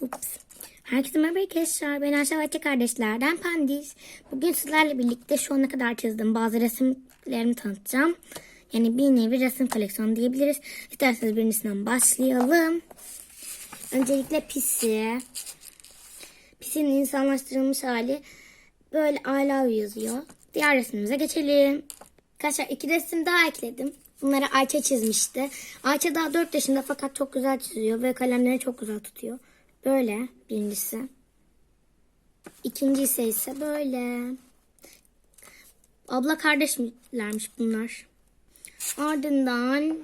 Ups. Herkese merhaba arkadaşlar. Ben Ayşe Ayça kardeşlerden Pandis. Bugün sizlerle birlikte şu ana kadar çizdiğim bazı resimlerimi tanıtacağım. Yani bir nevi resim koleksiyonu diyebiliriz. İsterseniz birincisinden başlayalım. Öncelikle pisi. Pisinin insanlaştırılmış hali. Böyle I love yazıyor. Diğer resmimize geçelim. Arkadaşlar iki resim daha ekledim. Bunları Ayça çizmişti. Ayça daha 4 yaşında fakat çok güzel çiziyor ve kalemleri çok güzel tutuyor. Böyle birincisi. İkincisi ise böyle. Abla kardeşlermiş bunlar. Ardından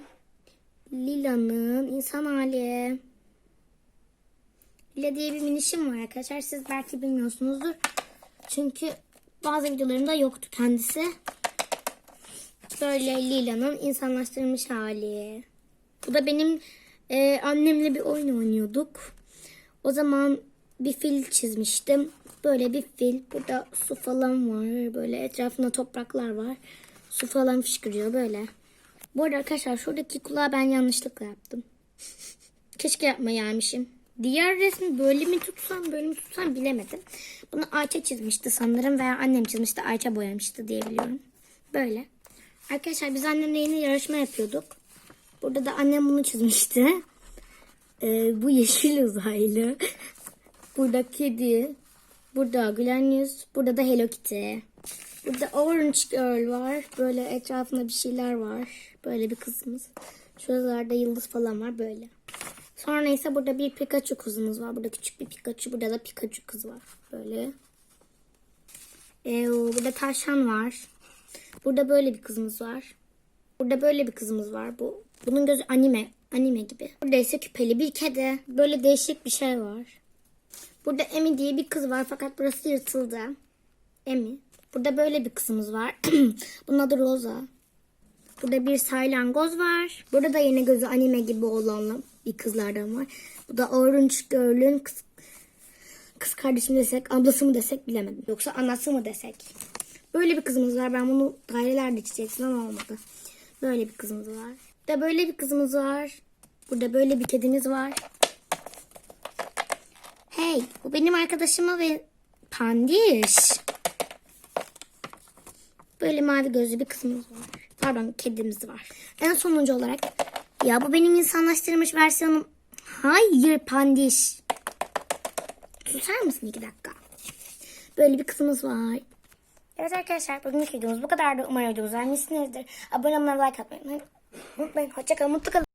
Lila'nın insan hali. Lila diye bir minişim var arkadaşlar. Siz belki bilmiyorsunuzdur. Çünkü bazı videolarımda yoktu kendisi. Böyle Lila'nın insanlaştırılmış hali. Bu da benim e, annemle bir oyun oynuyorduk. O zaman bir fil çizmiştim. Böyle bir fil. Burada su falan var. Böyle etrafında topraklar var. Su falan fışkırıyor böyle. Bu arada arkadaşlar şuradaki kulağı ben yanlışlıkla yaptım. Keşke yapmayaymışım. Diğer resmi böyle mi tutsam böyle mi tutsam bilemedim. Bunu Ayça çizmişti sanırım veya annem çizmişti. Ayça boyamıştı diye biliyorum. Böyle. Arkadaşlar biz annemle yine yarışma yapıyorduk. Burada da annem bunu çizmişti. Ee, bu yeşil uzaylı. Burada kedi. Burada gülen yüz. Burada da Hello Kitty. Burada Orange Girl var. Böyle etrafında bir şeyler var. Böyle bir kızımız. Şuralarda yıldız falan var böyle. Sonra ise burada bir Pikachu kızımız var. Burada küçük bir Pikachu. Burada da Pikachu kız var. Böyle. Ee, burada tavşan var. Burada böyle bir kızımız var. Burada böyle bir kızımız var. Bu bunun gözü anime, anime gibi. Burada ise küpeli bir kedi. Böyle değişik bir şey var. Burada Emi diye bir kız var fakat burası yırtıldı. Emi. Burada böyle bir kızımız var. Bunun adı Rosa. Burada bir saylangoz var. Burada da yine gözü anime gibi olan bir kızlardan var. Bu da Orange Girl'ün kız, kız kardeşi mi desek, ablası mı desek bilemedim. Yoksa anası mı desek. Böyle bir kızımız var. Ben bunu dairelerde çizecektim ama olmadı. Böyle bir kızımız var. Burada böyle bir kızımız var. Burada böyle bir kedimiz var. Hey, bu benim arkadaşıma ve pandiş. Böyle mavi gözlü bir kızımız var. Pardon, kedimiz var. En sonuncu olarak ya bu benim insanlaştırılmış versiyonum. Hayır pandiş. Susar mısın iki dakika? Böyle bir kızımız var. Evet arkadaşlar bugünkü videomuz bu kadardı. Umarım videomuzu beğenmişsinizdir. Abone olmayı like atmayı unutmayın. Hoşçakalın. Mutlu kalın.